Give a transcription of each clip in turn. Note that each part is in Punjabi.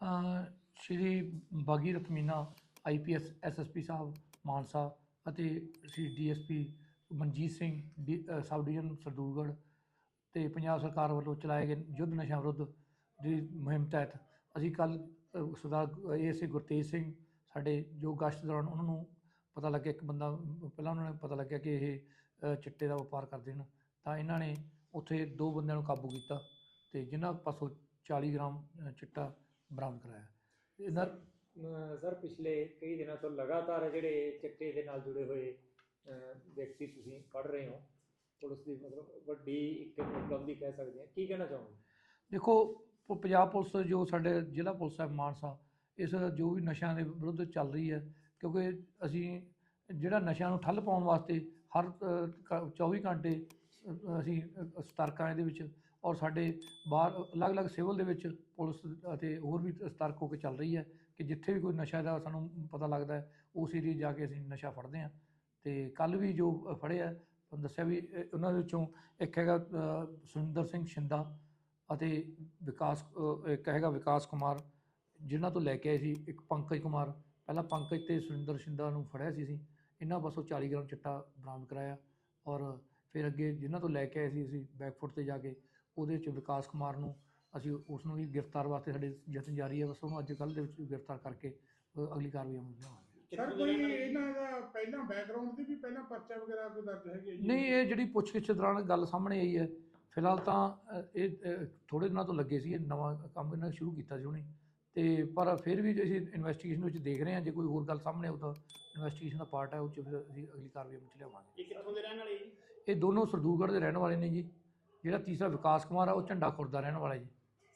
ਅ, ਸ਼੍ਰੀ ਬਾਗੀਰਥ ਮੀਨਾ ਆਈਪੀਐਸ ਐਸਐਸਪੀ ਸਾਹਿਬ ਮਾਨਸਾ ਅਤੇ ਸ਼੍ਰੀ ਡੀਐਸਪੀ ਮਨਜੀਤ ਸਿੰਘ ਡੀ- ਸਬ ਡਿਵੀਜ਼ਨ ਸਰਦੂਲਗੜ੍ਹ ਤੇ ਪੰਜਾਬ ਸਰਕਾਰ ਵੱਲੋਂ ਚਲਾਏ ਗਏ ਯੁੱਧ ਨਸ਼ਾ ਵਿਰੁੱਧ ਦੀ ਮੁਹਿੰਮ ਤਹਿਤ ਅਸੀਂ ਕੱਲ ਸਰਦਾਰ ਏਐਸਏ ਗੁਰਤੇਜ ਸਿੰਘ ਸਾਡੇ ਜੋ ਗਸ਼ਤ ਦੌਰਾਨ ਉਹਨਾਂ ਨੂੰ ਪਤਾ ਲੱਗਿਆ ਇੱਕ ਬੰਦਾ ਪਹਿਲਾਂ ਉਹਨਾਂ ਨੂੰ ਪਤਾ ਲੱਗਿਆ ਕਿ ਇਹ ਚਿੱਟੇ ਦਾ ਵਪਾਰ ਕਰਦੇ ਹਨ ਤਾਂ ਇਹਨਾਂ ਨੇ ਉੱਥੇ ਦੋ ਬੰਦਿਆਂ ਨੂੰ ਕਾਬੂ ਕੀਤਾ ਤੇ ਜਿਨ੍ਹਾਂ ਪਾਸੋਂ 40 ਗ੍ਰਾਮ ਚਿੱਟਾ ਬਰਾਮਦ ਕਰਾਇਆ। ਇਹਨਾਂ ਸਰ ਪਿਛਲੇ ਕਈ ਦਿਨਾਂ ਤੋਂ ਲਗਾਤਾਰ ਜਿਹੜੇ ਚਿੱਟੇ ਦੇ ਨਾਲ ਜੁੜੇ ਹੋਏ ਵਿਅਕਤੀ ਤੁਸੀਂ ਫੜ ਰਹੇ ਹੋ ਪੁਲਿਸ ਦੀ ਮਤਲਬ ਵੱਡੀ ਇੱਕ ਉਪਲਬਧੀ ਕਹਿ ਸਕਦੇ ਹਾਂ। ਕੀ ਕਹਿਣਾ ਚਾਹੋਗੇ? ਦੇਖੋ ਪੰਜਾਬ ਪੁਲਿਸ ਜੋ ਸਾਡੇ ਜ਼ਿਲ੍ਹਾ ਪੁਲਿਸ ਹੈ ਮਾਨਸਾ ਇਸ ਜੋ ਵੀ ਨਸ਼ਿਆਂ ਦੇ ਵਿਰੁੱਧ ਚੱਲ ਰਹੀ ਹੈ ਕਿਉਂਕਿ ਅਸੀਂ ਜਿਹੜਾ ਨਸ਼ਿਆਂ ਨੂੰ ਠੱਲ ਪਾਉਣ ਵਾਸਤੇ ਹਰ ਅ, ਕ- 24 ਘੰਟੇ ਅਸੀਂ ਸਤਰਕ ਇਹਦੇ ਵਿੱਚ ਔਰ ਸਾਡੇ ਬਾਹਰ, ਅਲੱਗ-ਅਲੱਗ ਸਿਵਲ ਦੇ ਵਿੱਚ ਪੁਲਿਸ ਅਤੇ ਹੋਰ ਵੀ ਸਤਰਕ ਹੋ ਕੇ ਚੱਲ ਰਹੀ ਹੈ ਕਿ ਜਿੱਥੇ ਵੀ ਕੋਈ ਨਸ਼ਾ ਦਾ ਸਾਨੂੰ ਪਤਾ ਲੱਗਦਾ ਹੈ, ਉਸ ਏਰੀਏ ਜਾ ਕੇ ਅਸੀਂ ਨਸ਼ਾ ਫੜਦੇ ਹਾਂ। ਤੇ ਕੱਲ ਵੀ ਜੋ ਫੜਿਆ, ਤੁਹਾਨੂੰ ਦੱਸਿਆ ਵੀ ਉਹਨਾਂ ਦੇ ਵਿੱਚੋਂ ਇੱਕ ਹੈਗਾ ਸੁਰਿੰਦਰ ਸਿੰਘ ਸ਼ਿੰਦਾ ਅਤੇ ਵਿਕਾਸ ਇੱਕ ਹੈਗਾ ਵਿਕਾਸ ਕੁਮਾਰ, ਜਿਨ੍ਹਾਂ ਤੋਂ ਲੈ ਕੇ ਆਏ ਸੀ ਇੱਕ ਪੰਕਜ ਕੁਮਾਰ। ਪਹਿਲਾਂ ਪੰਕਜ ਤੇ ਸੁਰਿੰਦਰ ਸ਼ਿੰਦਾ ਨੂੰ ਫੜਿਆ ਸੀ ਅਸੀਂ। ਇਹਨਾਂ ਪਾਸੋਂ 40 ਗ੍ਰਾਮ ਚਿੱਟਾ ਬਰਾਮਦ ਕਰਾਇਆ ਔਰ ਫਿਰ ਅੱਗੇ ਜਿਨ੍ਹਾਂ ਤੋਂ ਲੈ ਕੇ ਆਏ ਸੀ ਅਸੀਂ ਬੈਕਫੁੱਟ ਤੇ ਜਾ ਕੇ ਉਹਦੇ ਵਿੱਚ ਵਿਕਾਸ ਕੁਮਾਰ ਨੂੰ ਅਸੀਂ ਉਸ ਨੂੰ ਵੀ ਗ੍ਰਿਫਤਾਰ ਵਾਸਤੇ ਸਾਡੇ ਯਤਨ ਜਾਰੀ ਹੈ ਬਸ ਉਹਨੂੰ ਅੱਜ ਕੱਲ੍ਹ ਦੇ ਵਿੱਚ ਗ੍ਰਿਫਤਾਰ ਕਰਕੇ ਅਗਲੀ ਕਾਰਵਾਈ ਅਮਲ ਵਿੱਚ ਲਿਆਵਾਂਗੇ ਸਰ ਕੋਈ ਇਹਨਾਂ ਦਾ ਪਹਿਲਾਂ ਬੈਕਗ੍ਰਾਉਂਡ ਦੀ ਵੀ ਪਹਿਲਾਂ ਪਰਚਾ ਵਗੈਰਾ ਕੋਈ ਦਰਜ ਹੈਗੇ ਜੀ? ਨਹੀਂ ਇਹ ਜਿਹੜੀ ਪੁੱਛਗਿੱਛ ਦੌਰਾਨ ਗੱਲ ਸਾਹਮਣੇ ਆਈ ਹੈ। ਫਿਲਹਾਲ ਤਾਂ ਇਹ ਥੋੜੇ ਦਿਨਾਂ ਤੋਂ ਲੱਗੇ ਸੀ ਇਹ ਨਵਾਂ ਕੰਮ ਇਹਨਾਂ ਨੇ ਸ਼ੁਰੂ ਕੀਤਾ ਸੀ ਉਹਨੇ। ਤੇ ਪਰ ਫਿਰ ਵੀ ਅਸੀਂ ਇਨਵੈਸਟੀਗੇਸ਼ਨ ਵਿੱਚ ਦੇਖ ਰਹੇ ਹਾਂ ਜੇ ਕੋਈ ਹੋਰ ਗੱਲ ਸਾਹਮਣੇ ਆਉ ਤਾਂ ਇਨਵੈਸਟੀਗੇਸ਼ਨ ਦਾ ਪਾਰਟ ਹੈ ਉਹ 'ਚ ਫਿਰ ਅਸੀਂ ਅਗਲੀ ਕਾਰਵਾਈ ਵਿੱਚ ਲਿਆਵਾਂਗੇ। ਇਹ ਕਿੱਥੋਂ ਦੇ ਰਹਿਣ ਵਾਲੇ ਜੀ? ਇਹ ਦੋਨੋਂ ਸਰਦੂਲਗੜ੍ਹ ਦੇ ਰਹਿਣ ਵਾਲੇ ਨੇ ਜੀ। ਜਿਹੜਾ ਤੀਸਰਾ ਵਿਕਾਸ ਕੁਮਾਰ ਆ ਉਹ ਝੰਡਾ ਖੁਰਦ ਰਹਿਣ ਵਾਲਾ ਜੀ।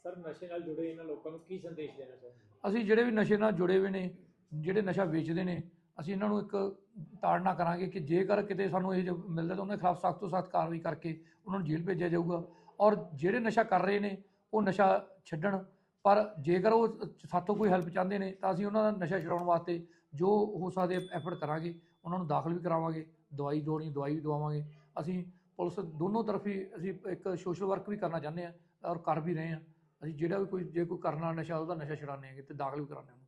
ਸਰ ਨਸ਼ੇ ਨਾਲ ਜੁੜੇ ਇਹਨਾਂ ਲੋਕਾਂ ਨੂੰ ਕੀ ਸੰਦੇਸ਼ ਦੇਣਾ ਚਾਹੁੰਦੇ ਅਸੀਂ ਜਿਹੜੇ ਵੀ ਨਸ਼ੇ ਨਾਲ ਜੁੜੇ ਹੋਏ ਨੇ ਜਿਹੜੇ ਨਸ਼ਾ ਵੇਚਦੇ ਨੇ ਅਸੀਂ ਇਹਨਾਂ ਨੂੰ ਇੱਕ ਤਾੜਨਾ ਕਰਾਂਗੇ ਕਿ ਜੇਕਰ ਕਿਤੇ ਸਾਨੂੰ ਇਹ ਜੋ ਮਿਲਦਾ ਤਾਂ ਉਹਨਾਂ ਦੇ ਖਿਲਾਫ ਸਖਤ ਤੋਂ ਸਖਤ ਕਾਰਵਾਈ ਕਰਕੇ ਉਹਨਾਂ ਨੂੰ ਜੇਲ੍ਹ ਭੇਜਿਆ ਜਾਊਗਾ। ਔਰ ਜਿਹੜੇ ਨਸ਼ਾ ਕਰ ਰਹੇ ਨੇ ਉਹ ਨਸ਼ਾ ਛੱਡਣ। ਪਰ ਜੇਕਰ ਉਹ ਸਾਤੋਂ ਕੋਈ ਹੈਲਪ ਚਾਹੁੰਦੇ ਨੇ ਤਾਂ ਅਸੀਂ ਉਹਨਾਂ ਦਾ ਨਸ਼ਾ ਛਡਾਉਣ ਵਾਸਤੇ ਜੋ ਹੋ ਸਕਦੇ ਐਫਰਟ ਕਰਾਂਗੇ ਉਹਨਾਂ ਨੂੰ ਦਾਖਲ ਵੀ ਕਰਾਵਾਂਗੇ ਦਵਾਈ ਦੋਣੀ ਦਵਾਈ ਵੀ ਦਵਾਵਾਂਗੇ। ਅਸੀਂ ਪੁਲਿਸ ਦੋਨੋਂ ਤਰਫ ਹੀ ਅਸੀਂ ਇੱਕ ਸੋਸ਼ਲ ਵਰਕ ਵੀ ਕਰਨਾ ਚਾਹੁੰਦੇ ਹਾਂ ਔਰ ਕਰ ਵੀ ਰਹੇ ਹਾਂ। ਅਸੀਂ ਜਿਹੜਾ ਵੀ ਕੋਈ, ਜੇ ਕੋਈ ਕਰਨਾ ਨਸ਼ਾ, ਉਹਦਾ ਨਸ਼ਾ ਛਡਾਉਂਦੇ ਹੈਗੇ ਤੇ ਦਾਖਲ ਵੀ ਕਰਾਉਂਦੇ ਹਾਂ।